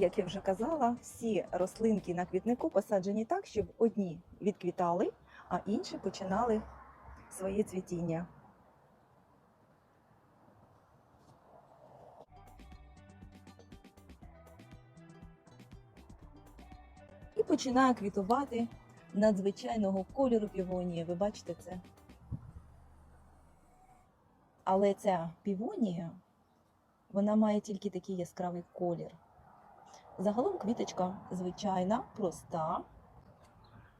Як я вже казала, всі рослинки на квітнику посаджені так, щоб одні відквітали, а інші починали своє цвітіння. І починає квітувати надзвичайного кольору півонія. Ви бачите це? Але ця півонія, вона має тільки такий яскравий колір. Загалом квіточка звичайна, проста.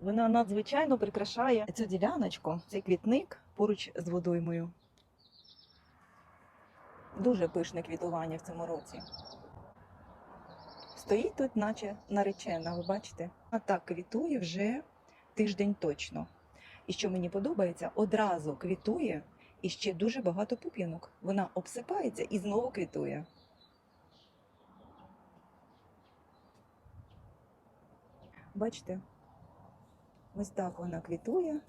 Вона надзвичайно прикрашає цю діляночку, цей квітник поруч з водоймою. Дуже пишне квітування в цьому році. Стоїть тут, наче наречена, ви бачите? А так квітує вже тиждень точно. І що мені подобається, одразу квітує і ще дуже багато пуп'янок. Вона обсипається і знову квітує. Бачите? Ось так вона квітує.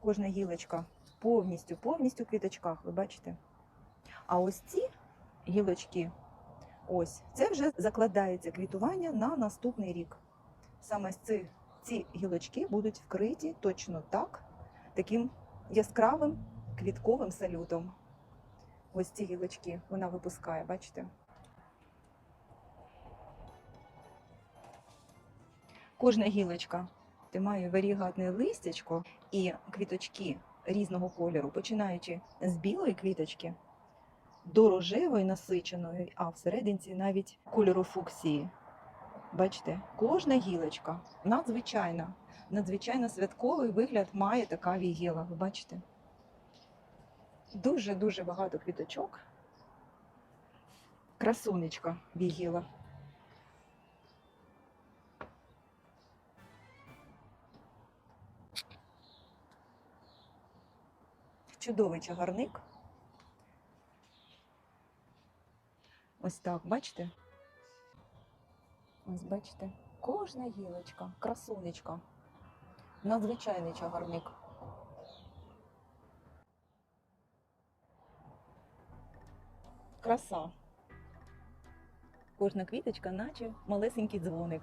Кожна гілочка повністю, повністю в квіточках, ви бачите? А ось ці гілочки, ось, це вже закладається квітування на наступний рік. Саме ці, ці гілочки будуть вкриті точно так, таким яскравим квітковим салютом. Ось ці гілочки вона випускає, бачите? Кожна гілочка де має варігатне листячко і квіточки різного кольору, починаючи з білої квіточки до рожевої насиченої, а всерединці навіть кольору фуксії. Бачите, кожна гілочка надзвичайна, надзвичайно святковий вигляд має така вігіла. Ви бачите? Дуже-дуже багато квіточок. Красунечка вігіла. Чудовий чагарник. Ось так, бачите? Ось бачите, кожна гілочка, красунечка. Надзвичайний чагарник. Краса. Кожна квіточка, наче малесенький дзвоник.